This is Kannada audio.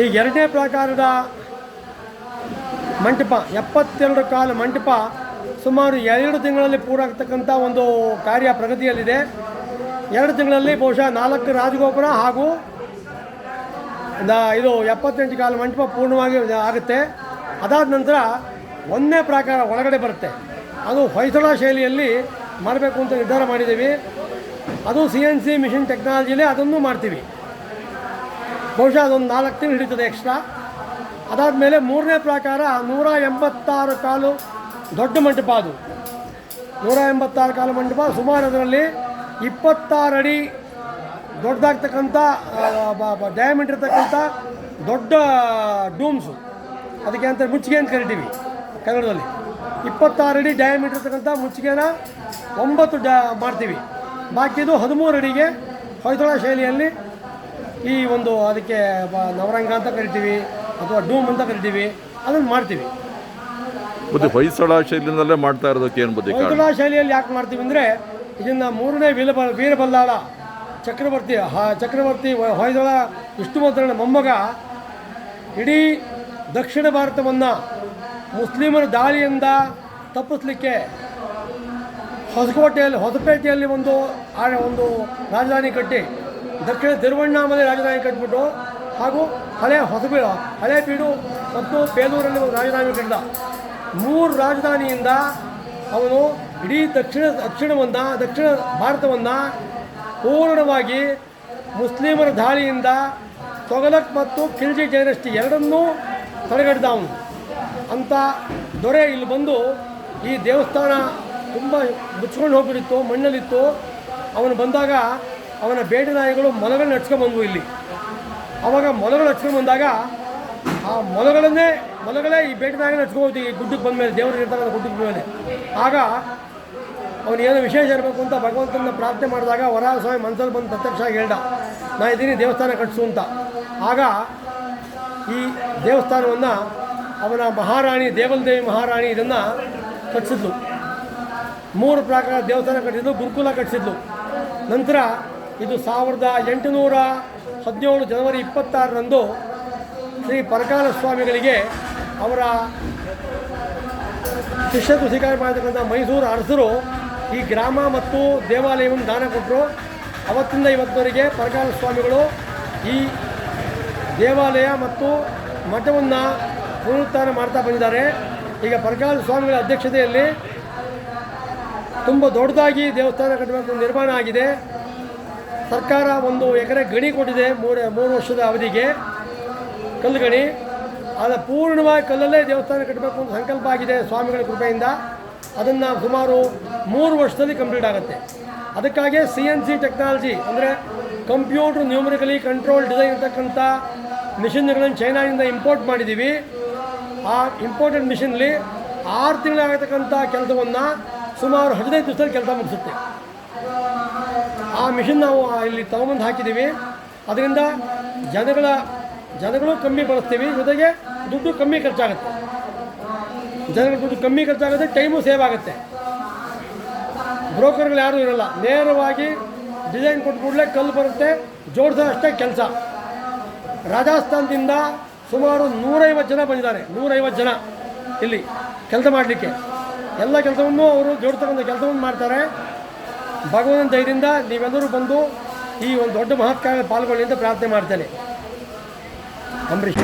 ಈ ಎರಡನೇ ಪ್ರಕಾರದ ಮಂಟಪ, ಎಪ್ಪತ್ತೆರಡು ಕಾಲು ಮಂಟಪ ಸುಮಾರು ಎರಡು ತಿಂಗಳಲ್ಲಿ ಪೂರಾಗ್ತಕ್ಕಂಥ ಒಂದು ಕಾರ್ಯ ಪ್ರಗತಿಯಲ್ಲಿದೆ. ಎರಡು ತಿಂಗಳಲ್ಲಿ ಬಹುಶಃ ನಾಲ್ಕು ರಾಜಗೋಪುರ ಹಾಗೂ ಇದು ಎಪ್ಪತ್ತೆಂಟು ಕಾಲು ಮಂಟಪ ಪೂರ್ಣವಾಗಿ ಆಗುತ್ತೆ. ಅದಾದ ನಂತರ ಒಂದನೇ ಪ್ರಕಾರ ಒಳಗಡೆ ಬರುತ್ತೆ. ಅದು ಹೊಯ್ಸಳ ಶೈಲಿಯಲ್ಲಿ ಮಾಡಬೇಕು ಅಂತ ನಿರ್ಧಾರ ಮಾಡಿದ್ದೀವಿ. ಅದು ಸಿ ಎನ್ ಸಿ ಮಿಷಿನ್ ಟೆಕ್ನಾಲಜಿಲೇ ಅದನ್ನು ಮಾಡ್ತೀವಿ. ಬಹುಶಃ ಅದೊಂದು ನಾಲ್ಕು ತಿಂಗಳು ಹಿಡಿತದೆ ಎಕ್ಸ್ಟ್ರಾ ಅದಾದಮೇಲೆ ಮೂರನೇ ಪ್ರಕಾರ ನೂರ ಎಂಬತ್ತಾರು ಕಾಲು ದೊಡ್ಡ ಮಂಟಪ ಅದು. ನೂರ ಎಂಬತ್ತಾರು ಕಾಲು ಮಂಟಪ, ಸುಮಾರು ಅದರಲ್ಲಿ ಇಪ್ಪತ್ತಾರು ಅಡಿ ದೊಡ್ಡದಾಗ್ತಕ್ಕಂಥ ಡಯಾಮೀಟರ್ ಇರ್ತಕ್ಕಂಥ ದೊಡ್ಡ ಡೂಮ್ಸು ಅದಕ್ಕೆ ಅಂತ ಮುಚ್ಚಿಗೆ ಅಂತ ಕರಿತೀವಿ ಕನ್ನಡದಲ್ಲಿ. ಇಪ್ಪತ್ತಾರು ಅಡಿ ಡಯಾಮೀಟರ್ ಇರ್ತಕ್ಕಂಥ ಮುಚ್ಚಿಗೆನ ಒಂಬತ್ತು ಡ, ಮಾಡ್ತೀವಿ. ಬಾಕಿದು ಹದಿಮೂರು ಅಡಿಗೆ ಹೊಯ್ದಳ ಶೈಲಿಯಲ್ಲಿ ಈ ಒಂದು ಅದಕ್ಕೆ ನವರಂಗ ಅಂತ ಕರಿತೀವಿ ಅಥವಾ ಡೂಮ್ ಅಂತ ಕರಿತೀವಿ ಅದನ್ನು ಮಾಡ್ತೀವಿ. ಮತ್ತು ಹೊಯ್ಸಳ ಶೈಲಿನಲ್ಲೇ ಮಾಡ್ತಾ ಇರೋದಕ್ಕೆ ಏನು ಬುದ್ಧಿ ಹೊಯ್ಸಳ ಶೈಲಿಯಲ್ಲಿ ಯಾಕೆ ಮಾಡ್ತೀವಿ ಅಂದರೆ ಇದನ್ನು ಮೂರನೇ ವೀರಬ ವೀರಬಲ್ಲಾಳ ಚಕ್ರವರ್ತಿ ಹಾ ಚಕ್ರವರ್ತಿ ಹೊಯ್ಸಳ ವಿಷ್ಣುವರ್ಧನ ಮೊಮ್ಮಗ ಇಡೀ ದಕ್ಷಿಣ ಭಾರತವನ್ನು ಮುಸ್ಲಿಮರ ದಾಳಿಯಿಂದ ತಪ್ಪಿಸ್ಲಿಕ್ಕೆ ಹೊಸಕೋಟೆಯಲ್ಲಿ ಹೊಸಪೇಟೆಯಲ್ಲಿ ಒಂದು ಆ ಒಂದು ರಾಜಧಾನಿ ಕಟ್ಟಿ ದಕ್ಷಿಣ ತಿರುವಣ್ಣಾಮಲೆ ರಾಜಧಾನಿ ಕಟ್ಟಿಬಿಟ್ಟು ಹಾಗೂ ಹಳೆ ಹೊಸಬೀಡು ಹಳೆ ಬೀಡು ಮತ್ತು ಬೇಲೂರಲ್ಲಿ ಒಂದು ರಾಜಧಾನಿ ಕಟ್ಟಿದ. ಮೂರು ರಾಜಧಾನಿಯಿಂದ ಅವನು ಇಡೀ ದಕ್ಷಿಣ, ದಕ್ಷಿಣವನ್ನು, ದಕ್ಷಿಣ ಭಾರತವನ್ನು ಪೂರ್ಣವಾಗಿ ಮುಸ್ಲಿಮರ ದಾಳಿಯಿಂದ ತೊಗಲಕ್ ಮತ್ತು ಖಿಲ್ಜಿ ಜೈನಷ್ಟಿ ಎರಡನ್ನೂ ತಡೆಗಟ್ಟಿದ ಅವನು. ಅಂತ ದೊರೆ ಇಲ್ಲಿ ಬಂದು ಈ ದೇವಸ್ಥಾನ ತುಂಬ ಮುಚ್ಕೊಂಡು ಹೋಗ್ಬಿಟ್ಟಿತ್ತು, ಮಣ್ಣಲ್ಲಿತ್ತು. ಅವನು ಬಂದಾಗ ಅವನ ಬೇಟೆ ನಾಯಿಗಳು ಮೊಲಗಳನ್ನ ಹಚ್ಕೊಂಡ್ಬಂದ್ವು ಇಲ್ಲಿ. ಅವಾಗ ಮೊಲಗಳು ಹಚ್ಕೊಂಡ್ಬಂದಾಗ ಆ ಮೊಲಗಳನ್ನೇ, ಮೊಲಗಳೇ ಈ ಬೇಟೆ ನಾಯಿಗಳನ್ನ ಈ ಗುಡ್ಡಕ್ಕೆ ಬಂದ ಮೇಲೆ ದೇವರು ಇರ್ತಕ್ಕಂಥ ಗುಡ್ಡಕ್ಕೆ ಮೇಲೆ ಆಗ ಅವನೇನು ವಿಶೇಷ ಇರಬೇಕು ಅಂತ ಭಗವಂತನ ಪ್ರಾರ್ಥನೆ ಮಾಡಿದಾಗ ವರ ಸ್ವಾಮಿ ಮನಸ್ಸಲ್ಲಿ ಬಂದು ಪ್ರತ್ಯಕ್ಷ ಹೇಳ್ದ, ನಾ ಇದ್ದೀನಿ, ದೇವಸ್ಥಾನ ಕಟ್ಟಿಸು ಅಂತ. ಆಗ ಈ ದೇವಸ್ಥಾನವನ್ನು ಅವನ ಮಹಾರಾಣಿ, ದೇವಲದೇವಿ ಮಹಾರಾಣಿ ಇದನ್ನು ಕಟ್ಟಿಸಿದ್ಲು ಮೂರು ಪ್ರಾಕಾರ ದೇವಸ್ಥಾನ ಕಟ್ಟಿದ್ಲು, ಗುರುಕುಲ ಕಟ್ಟಿಸಿದ್ಲು ನಂತರ ಇದು ಸಾವಿರದ ಎಂಟುನೂರ ಹದಿನೇಳು ಜನವರಿ ಇಪ್ಪತ್ತಾರರಂದು ಶ್ರೀ ಪರಕಾಲ ಸ್ವಾಮಿಗಳಿಗೆ ಅವರ ಶಿಷ್ಯತ್ವ ಸ್ವೀಕಾರ ಮಾಡತಕ್ಕಂಥ ಮೈಸೂರು ಅರಸರು ಈ ಗ್ರಾಮ ಮತ್ತು ದೇವಾಲಯವನ್ನು ದಾನ ಕೊಟ್ಟರು. ಅವತ್ತಿಂದ ಇವತ್ತಿನವರೆಗೆ ಪರಕಾಲ ಸ್ವಾಮಿಗಳು ಈ ದೇವಾಲಯ ಮತ್ತು ಮಠವನ್ನು ಪುನರುತ್ಥಾನ ಮಾಡ್ತಾ ಬಂದಿದ್ದಾರೆ. ಈಗ ಪರಕಾಲ ಸ್ವಾಮಿಗಳ ಅಧ್ಯಕ್ಷತೆಯಲ್ಲಿ ತುಂಬ ದೊಡ್ಡದಾಗಿ ದೇವಸ್ಥಾನ ಕಟ್ಟಬೇಕು ನಿರ್ಮಾಣ ಆಗಿದೆ. ಸರ್ಕಾರ ಒಂದು ಎಕರೆ ಗಣಿ ಕೊಟ್ಟಿದೆ ಮೂರು ಮೂರು ವರ್ಷದ ಅವಧಿಗೆ. ಕಲ್ಲು ಗಣಿ. ಅದು ಪೂರ್ಣವಾಗಿ ಕಲ್ಲಲ್ಲೇ ದೇವಸ್ಥಾನ ಕಟ್ಟಬೇಕು ಅಂತ ಸಂಕಲ್ಪ ಆಗಿದೆ ಸ್ವಾಮಿಗಳ ಕೃಪೆಯಿಂದ. ಅದನ್ನು ಸುಮಾರು ಮೂರು ವರ್ಷದಲ್ಲಿ ಕಂಪ್ಲೀಟ್ ಆಗುತ್ತೆ. ಅದಕ್ಕಾಗಿ ಸಿ ಎನ್ ಸಿ ಟೆಕ್ನಾಲಜಿ ಅಂದರೆ ಕಂಪ್ಯೂಟರ್ ನ್ಯೂಮರಿಕಲಿ ಕಂಟ್ರೋಲ್ ಡಿಸೈನ್ ಇರ್ತಕ್ಕಂಥ ಮಿಷಿನ್ಗಳನ್ನು ಚೈನಾದಿಂದ ಇಂಪೋರ್ಟ್ ಮಾಡಿದ್ದೀವಿ ಆ ಇಂಪೋರ್ಟೆಡ್ ಮಿಷಿನ್ಲಿ ಆರು ತಿಂಗಳಾಗತಕ್ಕಂಥ ಕೆಲಸವನ್ನು ಸುಮಾರು ಹದಿನೈದು ದಿವಸದಲ್ಲಿ ಕೆಲಸ ಮುಗಿಸುತ್ತೆ. ಆ ಮಿಷಿನ್ ನಾವು ಇಲ್ಲಿ ತಗೊಂಬಂದು ಹಾಕಿದ್ದೀವಿ. ಅದರಿಂದ ಜನಗಳ, ಜನಗಳು ಕಮ್ಮಿ ಬಳಸ್ತೀವಿ. ಜೊತೆಗೆ ದುಡ್ಡು ಕಮ್ಮಿ ಖರ್ಚಾಗುತ್ತೆ. ಜನಗಳ ದುಡ್ಡು ಕಮ್ಮಿ ಖರ್ಚಾಗುತ್ತೆ ಟೈಮು ಸೇವ್ ಆಗುತ್ತೆ. ಬ್ರೋಕರ್ಗಳು ಯಾರೂ ಇರಲ್ಲ. ನೇರವಾಗಿ ಡಿಸೈನ್ ಕೊಟ್ಟು ಕೂಡಲೇ ಕಲ್ಲು ಬರುತ್ತೆ. ಜೋಡಿಸೋ ಅಷ್ಟೇ ಕೆಲಸ. ರಾಜಸ್ಥಾನದಿಂದ ಸುಮಾರು ನೂರೈವತ್ತು ಜನ ಬಂದಿದ್ದಾರೆ. ನೂರೈವತ್ತು ಜನ ಇಲ್ಲಿ ಕೆಲಸ ಮಾಡಲಿಕ್ಕೆ. ಎಲ್ಲ ಕೆಲಸವನ್ನು ಅವರು ಜೋಡಿಸ್ತಕ್ಕಂಥ ಕೆಲಸವನ್ನು ಮಾಡ್ತಾರೆ. ಭಗವಂತನ ದಯದಿಂದ ನೀವೆಲ್ಲರೂ ಬಂದು ಈ ಒಂದು ದೊಡ್ಡ ಮಹತ್ಕಾರ್ಯ ಪಾಲ್ಗೊಳ್ಳಿ ಅಂತ ಪ್ರಾರ್ಥನೆ ಮಾಡ್ತೇನೆ. ಅಂಬರೀಷ್.